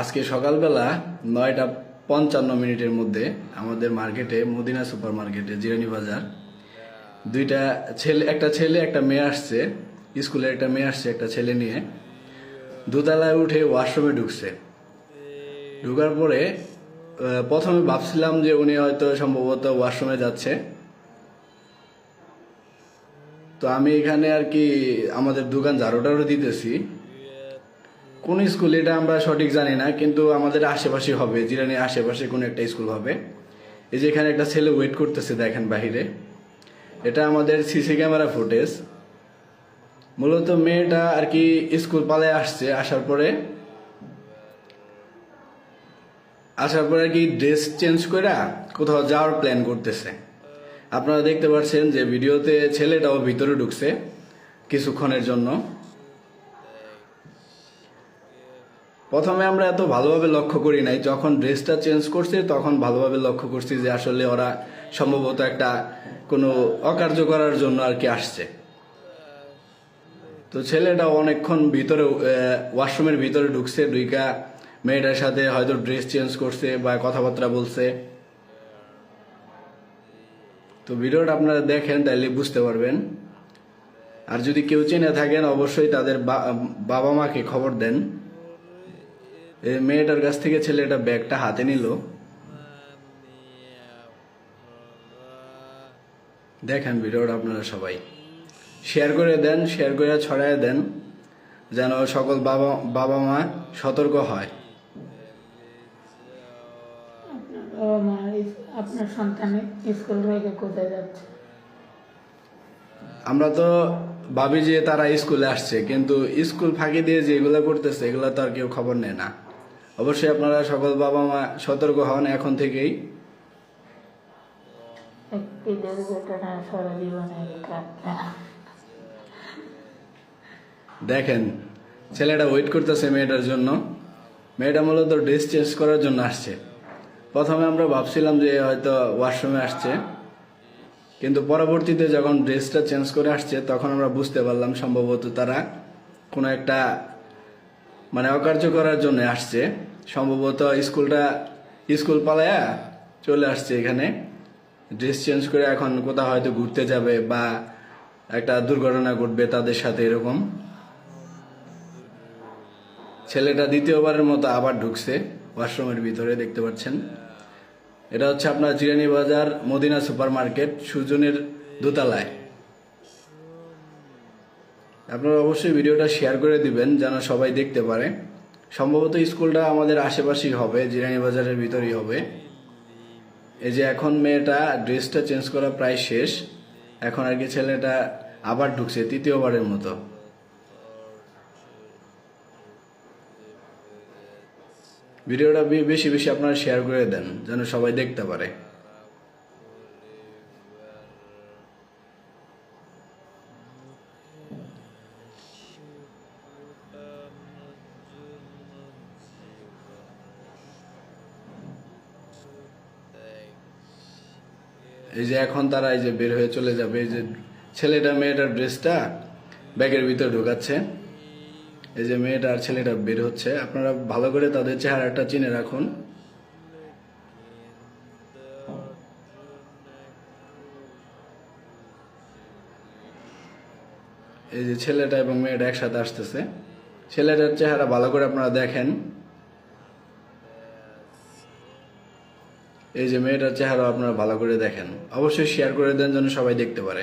আজকে সকালবেলা নয়টা পঞ্চান্ন মিনিটের মধ্যে আমাদের মার্কেটে, মদিনা সুপার মার্কেটে জিরানি বাজার, দুইটা ছেলে, একটা ছেলে, একটা মেয়ে আসছে স্কুলে একটা মেয়ে আসছে, একটা ছেলে নিয়ে। দোতলায় উঠে ওয়াশরুমে ঢুকছে। ঢুকার পরে প্রথমে ভাবছিলাম যে উনি হয়তো সম্ভবত ওয়াশরুমে যাচ্ছে। তো আমি এখানে আর কি আমাদের দোকান ঝাড়ু টাড়ু দিতেছি। কোন স্কুল, এটা আমরা সঠিক জানি না, কিন্তু আমাদের আশেপাশে হবে, জিরানির আশেপাশে কোনো একটা স্কুল হবে। এই যে এখানে একটা ছেলে ওয়েট করতেছে দেখেন বাহিরে। এটা আমাদের সিসি ক্যামেরা ফুটেজ। মূলত মেয়েটা আর কি স্কুল পালে আসছে, আসার পরে আসার পরে আর কি ড্রেস চেঞ্জ করে কোথাও যাওয়ার প্ল্যান করতেছে। আপনারা দেখতে পাচ্ছেন যে ভিডিওতে ছেলেটাও ভিতরে ঢুকছে কিছুক্ষণের জন্য। প্রথমে আমরা এত ভালোভাবে লক্ষ্য করি নাই। যখন ড্রেসটা চেঞ্জ করছে, তখন ভালোভাবে লক্ষ্য করছি যে আসলে ওরা সম্ভবত একটা কোনো অকার্য করার জন্য আর কি আসছে। তো ছেলেটা অনেকক্ষণ ভিতরে ওয়াশরুমের ভিতরে ঢুকছে দুইকা মেয়েটার সাথে হয়তো ড্রেস চেঞ্জ করছে বা কথাবার্তা বলছে। তো ভিডিওটা আপনারা দেখেন তাহলে বুঝতে পারবেন। আর যদি কেউ চেনে থাকেন, অবশ্যই তাদের বাবা মাকে খবর দেন। মেয়েটার কাছ থেকে ছেলেটা ব্যাগটা হাতে নিল। দেখেন ভিডিওটা আপনারা সবাই। শেয়ার করে দেন শেয়ার করে ছড়ায় দেন যেন সকল বাবা বাবা মা সতর্ক হয়। বাবা মা আপনার সন্তানের স্কুল থেকে কোথায় যাচ্ছে? আমরা তো ভাবি যে তারা স্কুলে আসছে কিন্তু স্কুল ফাঁকি দিয়ে যে এগুলো করতেছে এগুলো তো আর কেউ খবর নেয় না। অবশ্যই আপনারা সকল বাবা মা সতর্ক হন এখন থেকেই। একটি দুর্ঘটনা সারা জীবনে দেখেন ছেলেটা ওয়েট করতেছে মেয়েটার জন্য। মেয়েটা মূলত ড্রেস চেঞ্জ করার জন্য আসছে। প্রথমে আমরা ভাবছিলাম যে হয়তো ওয়াশরুমে আসছে। কিন্তু পরবর্তীতে যখন ড্রেসটা চেঞ্জ করে আসছে তখন আমরা বুঝতে পারলাম সম্ভবত তারা কোনো একটা মানে অকার্য করার জন্য আসছে। সম্ভবত স্কুলটা, স্কুল পালায়া চলে আসছে এখানে। ড্রেস চেঞ্জ করে এখন কোথাও হয়তো ঘুরতে যাবে বা একটা দুর্ঘটনা ঘটবে তাদের সাথে এরকম। ছেলেটা দ্বিতীয়বারের মতো আবার ঢুকছে ওয়াশরুমের ভিতরে, দেখতে পাচ্ছেন। এটা হচ্ছে আপনার জিরানি বাজার মদিনা সুপার মার্কেট সুজনের দোতলায়। আপনারা অবশ্যই ভিডিওটা শেয়ার করে দিবেন যেন সবাই দেখতে পারে। সম্ভবত স্কুলটা আমাদের আশেপাশেই হবে, জিরানি বাজারের ভিতরেই হবে। এই যে এখন মেয়েটা ড্রেসটা চেঞ্জ করা প্রায় শেষ। এখন আর কি ছেলেটা আবার ঢুকছে, তৃতীয়বারের মতো। ভিডিওটা বেশি বেশি আপনারা শেয়ার করে দেন, যেন সবাই দেখতে পারে। এই যে এখন তারা এই যে বের হয়ে চলে যাবে, এই যে ছেলেটা, মেয়েটার ড্রেসটা ব্যাগের ভিতরে ঢোকাচ্ছে। এই যে মেয়েটা আর ছেলেটা বের হচ্ছে। আপনারা ভালো করে তাদের চেহারাটা চিনে রাখুন। এই যে ছেলেটা এবং মেয়েটা একসাথে আসতেছে। ছেলেটার চেহারা ভালো করে আপনারা দেখেন। এই যে মেয়েটার চেহারা আপনারা ভালো করে দেখেন। অবশ্যই শেয়ার করে দেন যেন সবাই দেখতে পারে।